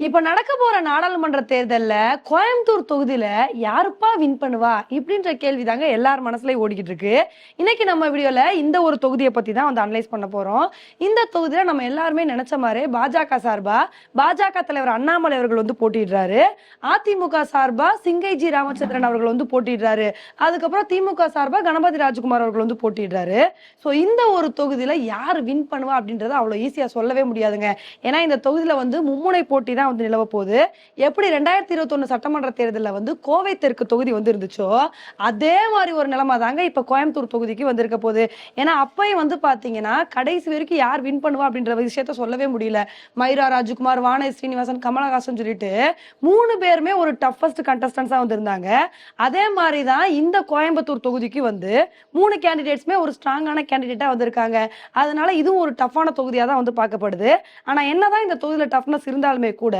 இப்ப நடக்க போற நாடாளுமன்ற தேர்தல்ல கோயம்புத்தூர் தொகுதியில யாருப்பா வின் பண்ணுவா இப்படின்ற கேள்வி தாங்க எல்லார் மனசுலயும் ஓடிக்கிட்டு இருக்கு. இன்னைக்கு நம்ம வீடியோல இந்த ஒரு தொகுதியை பத்தி தான் வந்து அனலைஸ் பண்ண போறோம். இந்த தொகுதியில நம்ம எல்லாருமே நினைச்ச மாதிரி பாஜக சார்பா பாஜக தலைவர் அண்ணாமலை அவர்கள் வந்து போட்டிடுறாரு அதிமுக சார்பா சிங்கைஜி ராமச்சந்திரன் அவர்கள் வந்து போட்டிடுறாரு அதுக்கப்புறம் திமுக சார்பா கணபதி ராஜ்குமார் அவர்கள் வந்து போட்டிடுறாரு ஸோ இந்த ஒரு தொகுதியில யார் வின் பண்ணுவா அப்படின்றத அவ்வளவு ஈஸியா சொல்லவே முடியாதுங்க. ஏன்னா இந்த தொகுதியில வந்து மும்முனை போட்டி தான் வந்து நிலவ போகுது. எப்படி ரெண்டாயிரத்தி இருபத்தொன்னு சட்டமன்ற தேர்தலில் வந்து கோவை தெற்கு தொகுதி வந்து இருந்துச்சோ அதே மாதிரி ஒரு நிலைமை தாங்க இப்போ கோயம்புத்தூர் தொகுதிக்கு வந்திருக்க போகுது. ஏன்னா அப்பையும் வந்து பார்த்தீங்கன்னா கடைசி வரைக்கும் யார் வின் பண்ணுவா அப்படின்ற விஷயத்த சொல்லவே முடியல. மைரா ராஜ்குமார் வானதி ஸ்ரீனிவாசன் கமலஹாசன் சொல்லிட்டு மூணு பேருமே ஒரு டஃபஸ்ட் கண்டஸ்டன்ஸாக வந்திருந்தாங்க. அதே மாதிரி தான் இந்த கோயம்புத்தூர் தொகுதிக்கு வந்து மூணு கேண்டிடேட்ஸுமே ஒரு ஸ்ட்ராங்கான கேண்டிடேட்டாக வந்திருக்காங்க. அதனால இதுவும் ஒரு டஃப்பான தொகுதியாக தான் வந்து பார்க்கப்படுது. ஆனால் என்னதான் இந்த தொகுதியில் டஃப்னஸ் இருந்தாலுமே கூட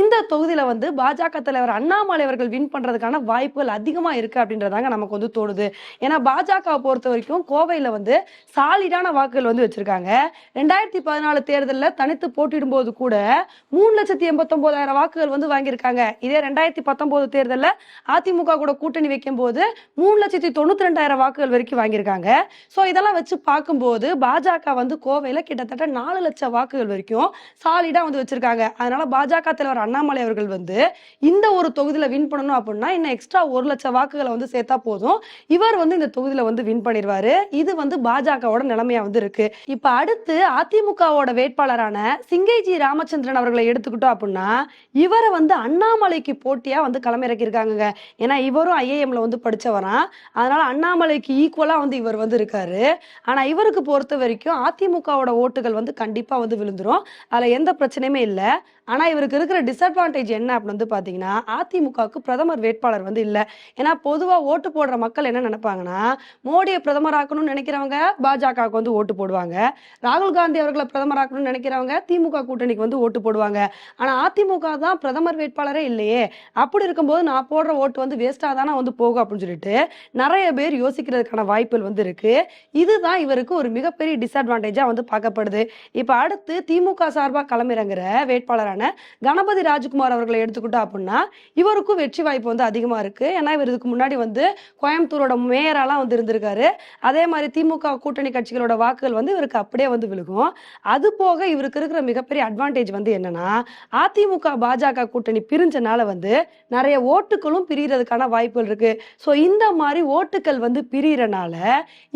இந்த தொகுதியில வந்து பாஜக தலைவர் அண்ணாமலை அவர்கள் வின் பண்றதுக்கான வாய்ப்புகள் அதிகமா இருக்கு அப்படின்றதாங்க நமக்கு வந்து தோணுது. ஏன்னா பாஜகவை பொறுத்த வரைக்கும் கோவையில வந்து சாலிடான வாக்குகள் வந்து வச்சிருக்காங்க. ரெண்டாயிரத்தி பதினாலு தேர்தலில் தனித்து போட்டியிடும் போது கூட மூணு லட்சத்தி எண்பத்தொன்பதாயிரம் வாக்குகள் வந்து வாங்கியிருக்காங்க. இதே ரெண்டாயிரத்தி பத்தொன்பது தேர்தலில் அதிமுக கூட கூட்டணி வைக்கும் போது மூணு லட்சத்தி தொண்ணூத்தி ரெண்டாயிரம் வாக்குகள் வரைக்கும் வாங்கியிருக்காங்க. ஸோ இதெல்லாம் வச்சு பார்க்கும்போது பாஜக வந்து கோவையில் கிட்டத்தட்ட நாலு லட்சம் வாக்குகள் வரைக்கும் சாலிடா வந்து வச்சிருக்காங்க. அதனால பாஜக தலைவர் அண்ணாமலை அவர்கள் வந்து இந்த ஒரு தொகுதியில வின் பண்ணணும் அப்படின்னா இன்னும் எக்ஸ்ட்ரா ஒரு லட்சம் வாக்குகளை வந்து சேர்த்தா போதும். இவர் வந்து இந்த தொகுதியில வந்து வின் பண்ணிடுவாரு. இது வந்து பாஜகவோட நிலைமையா வந்து இருக்கு. இப்ப அடுத்து அதிமுகவோட வேட்பாளரான சிங்கைஜி ராமச்சந்திரன் அவர்களை எடுத்துக்கிட்டோம் அப்படின்னா இவரை வந்து அண்ணாமலைக்கு போட்டியா வந்து களமிறக்கியிருக்காங்க ஏன்னா இவரும் ஐஏஎம்ல வந்து படிச்சவரா. அதனால அண்ணாமலைக்கு ஈக்குவலா வந்து இவர் வந்து இருக்காரு. ஆனா இவருக்கு பொறுத்த வரைக்கும் அதிமுகவோட ஓட்டுகள் வந்து கண்டிப்பா வந்து விழுந்துரும். அதுல எந்த பிரச்சனையுமே இல்லை. ஆனா இவருக்கு இருக்கிற டிஸ்அட்வான்டேஜ் என்ன அப்படின்னு வந்து பார்த்தீங்கன்னா அதிமுகவுக்கு பிரதமர் வேட்பாளர் வந்து இல்லை. ஏன்னா பொதுவாக ஓட்டு போடுற மக்கள் என்ன நினைப்பாங்கன்னா மோடியை பிரதமராக்கணும்னு நினைக்கிறவங்க பாஜகவுக்கு வந்து ஓட்டு போடுவாங்க. ராகுல் காந்தி அவர்களை பிரதமராக்கணும்னு நினைக்கிறவங்க திமுக கூட்டணிக்கு வந்து ஓட்டு போடுவாங்க. ஆனால் அதிமுக தான் பிரதமர் வேட்பாளரே இல்லையே. அப்படி இருக்கும்போது நான் போடுற ஓட்டு வந்து வேஸ்ட்டாக தானே வந்து போகும் அப்படின்னு சொல்லிட்டு நிறைய பேர் யோசிக்கிறதுக்கான வாய்ப்புகள் வந்து இருக்கு. இதுதான் இவருக்கு ஒரு மிகப்பெரிய டிஸ்அட்வான்டேஜா வந்து பார்க்கப்படுது. இப்ப அடுத்து திமுக சார்பாக களமிறங்குற வேட்பாளரான கணபதி ராஜ்குமார் அவர்களை எடுத்துக்கிட்டோம் அப்படின்னா இவருக்கும் வெற்றி வாய்ப்பு வந்து அதிகமா இருக்கு. ஏன்னா இவர் இதுக்கு முன்னாடி வந்து கோயம்புத்தூரோட மேயராலாம் வந்து இருந்திருக்காரு. அதே மாதிரி திமுக கூட்டணி கட்சிகளோட வாக்குகள் வந்து இவருக்கு அப்படியே வந்து விழுகும். அது போக இவருக்கு இருக்கிற மிகப்பெரிய அட்வான்டேஜ் வந்து என்னன்னா அதிமுக பாஜக கூட்டணி பிரிஞ்சனால வந்து நிறைய ஓட்டுகளும் பிரியறதுக்கான வாய்ப்புகள் இருக்கு. ஸோ இந்த மாதிரி ஓட்டுகள் வந்து பிரியறனால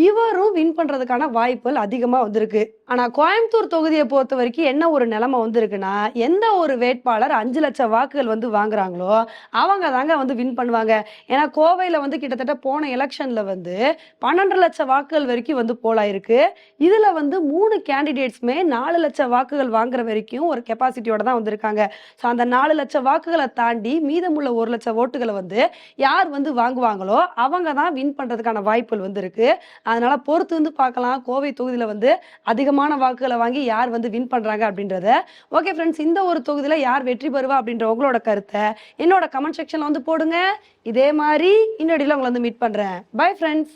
இவரும் வின் பண்றதுக்கான வாய்ப்புகள் அதிகமா வந்திருக்கு. ஆனா கோயம்புத்தூர் தொகுதியை பொறுத்த வரைக்கும் என்ன ஒரு நிலைமை வந்திருக்குன்னா எந்த ஒரு வேட்பாளர் அஞ்சு லட்சம் வாக்குகள் வந்து வாங்குறாங்களோ அவங்க தாங்க வந்து வின் பண்ணுவாங்க. ஏன்னா கோவையில் வந்து கிட்டத்தட்ட போன எலெக்ஷனில் வந்து பன்னெண்டு லட்சம் வாக்குகள் வரைக்கும் வந்து போலாயிருக்கு இதில் வந்து மூணு கேண்டிடேட்ஸுமே நாலு லட்சம் வாக்குகள் வாங்குற வரைக்கும் ஒரு கெப்பாசிட்டியோட தான் வந்திருக்காங்க. ஸோ அந்த நாலு லட்சம் வாக்குகளை தாண்டி மீதமுள்ள ஒரு லட்சம் ஓட்டுகளை வந்து யார் வந்து வாங்குவாங்களோ அவங்க தான் வின் பண்ணுறதுக்கான வாய்ப்புகள் வந்து இருக்கு அதனால பொறுத்து வந்து பார்க்கலாம். கோவை தொகுதியில் வந்து அதிகமான வாக்குகளை வாங்கி யார் வந்து வின் பண்ணுறாங்க அப்படின்றத. ஓகே ஃப்ரெண்ட்ஸ் இந்த ஒரு தொகுதியில் யார் வெற்றி பெறுவா? அப்படின்ற உங்களோட கருத்தை என்னோட கமெண்ட் செக்ஷன்ல வந்து போடுங்க. இதே மாதிரி இன்னடியில் உங்களை வந்து மீட் பண்றேன். Bye friends